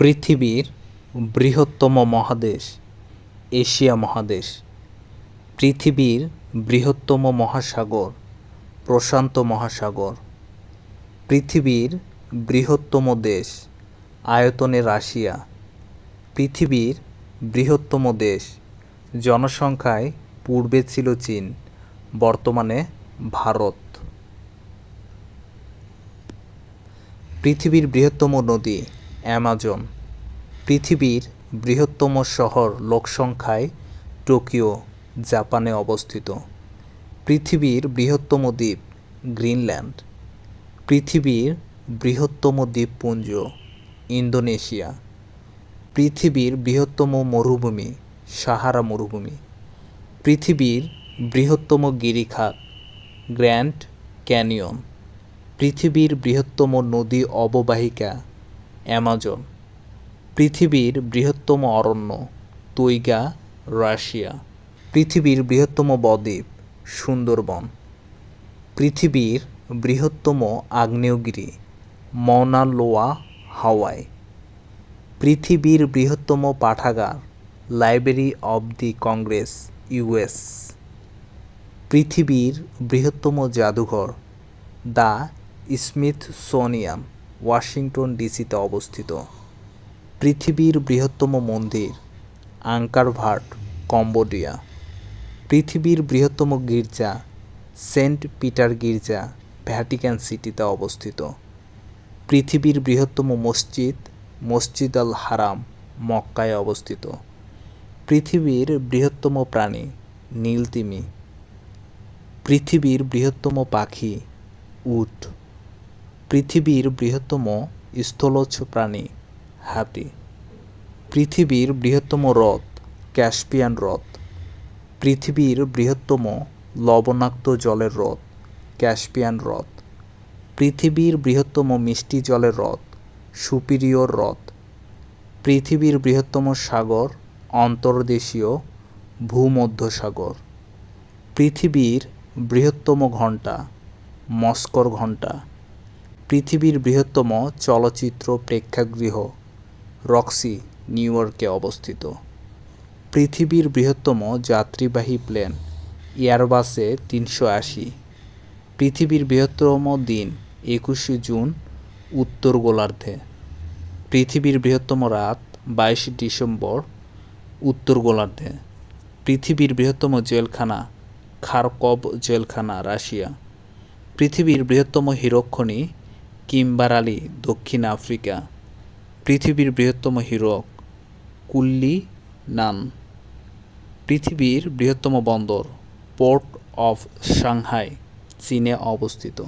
পৃথিবীর বৃহত্তম মহাদেশ, এশিয়া মহাদেশ। পৃথিবীর বৃহত্তম মহাসাগর, প্রশান্ত মহাসাগর। পৃথিবীর বৃহত্তম দেশ, আয়তনে রাশিয়া। পৃথিবীর বৃহত্তম দেশ, জনসংখ্যায় পূর্বে ছিল চীন, বর্তমানে ভারত। পৃথিবীর বৃহত্তম নদী অ্যামাজন, পৃথিবীর বৃহত্তম শহর লোকসংখ্যায় টোকিও, জাপানে অবস্থিত। পৃথিবীর বৃহত্তম দ্বীপ গ্রিনল্যান্ড। পৃথিবীর বৃহত্তম দ্বীপপুঞ্জ ইন্দোনেশিয়া। পৃথিবীর বৃহত্তম মরুভূমি সাহারা মরুভূমি। পৃথিবীর বৃহত্তম গিরিখাত গ্র্যান্ড ক্যানিয়ন। পৃথিবীর বৃহত্তম নদী অববাহিকা অ্যামাজন পৃথিবীর বৃহত্তম অরণ্য তৈগা রাশিয়া। পৃথিবীর বৃহত্তম বদ্বীপ, সুন্দরবন। পৃথিবীর বৃহত্তম আগ্নেয়গিরি মৌনা লোয়া হাওয়াই। পৃথিবীর বৃহত্তম পাঠাগার, Library of the Congress, US. পৃথিবীর বৃহত্তম জাদুঘর, দ্য স্মিথসোনিয়াম। ওয়াশিংটন ডিসিতে অবস্থিত। পৃথিবীর বৃহত্তম মন্দির আঙ্কার ভাট কম্বোডিয়া। পৃথিবীর বৃহত্তম গির্জা, সেন্ট পিটার গির্জা, ভ্যাটিক্যান সিটিতে অবস্থিত। পৃথিবীর বৃহত্তম মসজিদ মসজিদ আল হারাম, মক্কায় অবস্থিত। পৃথিবীর বৃহত্তম প্রাণী, নীলতিমি। পৃথিবীর বৃহত্তম পাখি, উট। পৃথিবীর বৃহত্তম স্থলজ প্রাণী হাতি। পৃথিবীর বৃহত্তম হ্রদ, ক্যাসপিয়ান হ্রদ। পৃথিবীর বৃহত্তম লবণাক্ত জলের হ্রদ, ক্যাসপিয়ান হ্রদ। পৃথিবীর বৃহত্তম মিষ্টি জলের হ্রদ সুপিরিয়র হ্রদ। পৃথিবীর বৃহত্তম সাগর, অন্তর্দেশীয় ভূমধ্যসাগর। পৃথিবীর বৃহত্তম ঘণ্টা, মস্কর ঘণ্টা। পৃথিবীর বৃহত্তম চলচ্চিত্র প্রেক্ষাগৃহ, রক্সি, নিউ ইয়র্কে অবস্থিত। পৃথিবীর বৃহত্তম যাত্রীবাহী প্লেন, এয়ারবাসে তিনশো আশি। পৃথিবীর বৃহত্তম দিন, একুশে জুন, উত্তর গোলার্ধে। পৃথিবীর বৃহত্তম রাত, বাইশে ডিসেম্বর, উত্তর গোলার্ধে। পৃথিবীর বৃহত্তম জেলখানা খারকব জেলখানা, রাশিয়া। পৃথিবীর বৃহত্তম হীরকখনি কিম্বারালি দক্ষিণ আফ্রিকা, পৃথিবীর বৃহত্তম হীরক, কুল্লি নান। পৃথিবীর বৃহত্তম বন্দর, পোর্ট অফ সাংহাই, চীনে অবস্থিত।